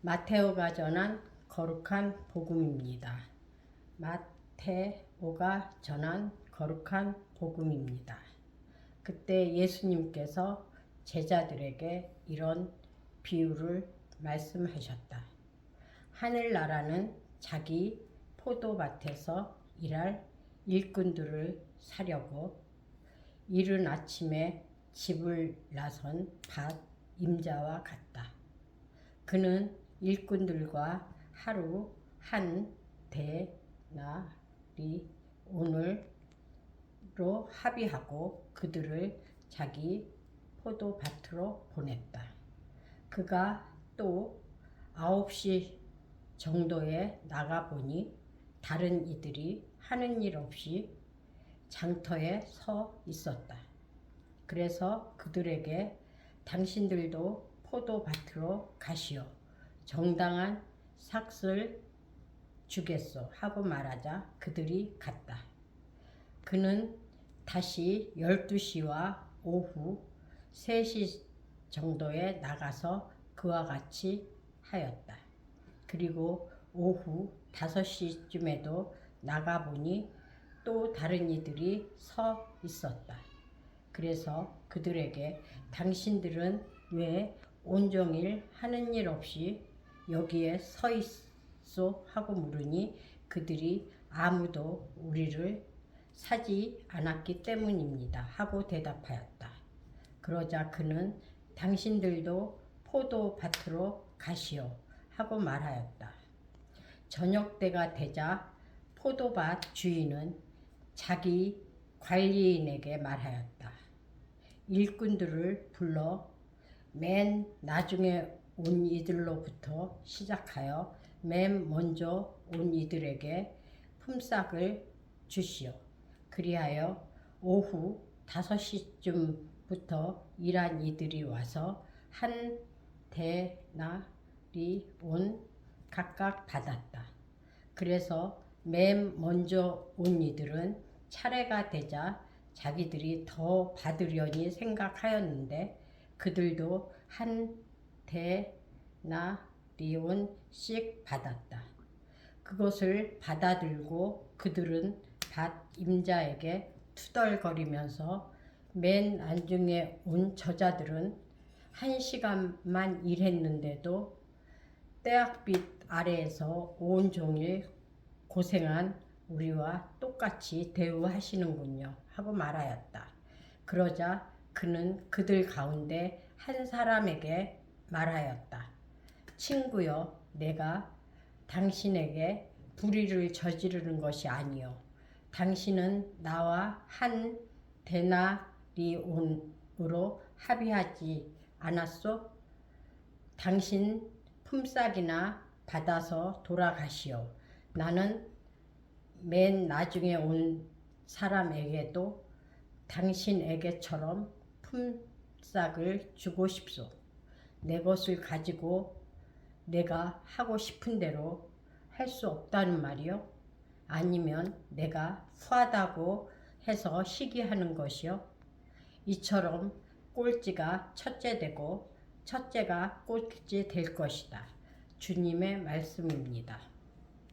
마테오가 전한 거룩한 복음입니다. 마테오가 전한 거룩한 복음입니다. 그때 예수님께서 제자들에게 이런 비유를 말씀하셨다. 하늘나라는 자기 포도밭에서 일할 일꾼들을 사려고 이른 아침에 집을 나선 밭 임자와 같다. 그는 일꾼들과 하루 한 대나리 오늘로 합의하고 그들을 자기 포도밭으로 보냈다. 그가 또 아홉 시 정도에 나가보니 다른 이들이 하는 일 없이 장터에 서 있었다. 그래서 그들에게 당신들도 포도밭으로 가시오. 정당한 삭을 주겠소. 하고 말하자 그들이 갔다. 그는 다시 12시와 오후 3시 정도에 나가서 그와 같이 하였다. 그리고 오후 5시쯤에도 나가보니 또 다른 이들이 서 있었다. 그래서 그들에게 당신들은 왜 온종일 하는 일 없이 여기에 서 있소 하고 물으니 그들이 아무도 우리를 사지 않았기 때문입니다 하고 대답하였다. 그러자 그는 당신들도 포도밭으로 가시오 하고 말하였다. 저녁 때가 되자 포도밭 주인은 자기 관리인에게 말하였다. 일꾼들을 불러 맨 나중에 온 이들로부터 시작하여 맨 먼저 온 이들에게 품삯을 주시오. 그리하여 오후 5시쯤부터 일한 이들이 와서 한 대나리 온 각각 받았다. 그래서 맨 먼저 온 이들은 차례가 되자 자기들이 더 받으려니 생각하였는데 그들도 한 대나리온씩 받았다. 그것을 받아들고 그들은 밭 임자에게 투덜거리면서 맨 안중에 온 저자들은 한 시간만 일했는데도 떼약빛 아래에서 온종일 고생한 우리와 똑같이 대우하시는군요. 하고 말하였다. 그러자 그는 그들 가운데 한 사람에게 말하였다. 친구여, 내가 당신에게 불의를 저지르는 것이 아니요. 당신은 나와 한 데나리온으로 합의하지 않았소? 당신 품삯이나 받아서 돌아가시오. 나는 맨 나중에 온 사람에게도 당신에게처럼 품삯을 주고 싶소. 내 것을 가지고 내가 하고 싶은 대로 할 수 없다는 말이요? 아니면 내가 후하다고 해서 시기하는 것이요? 이처럼 꼴찌가 첫째 되고 첫째가 꼴찌 될 것이다. 주님의 말씀입니다.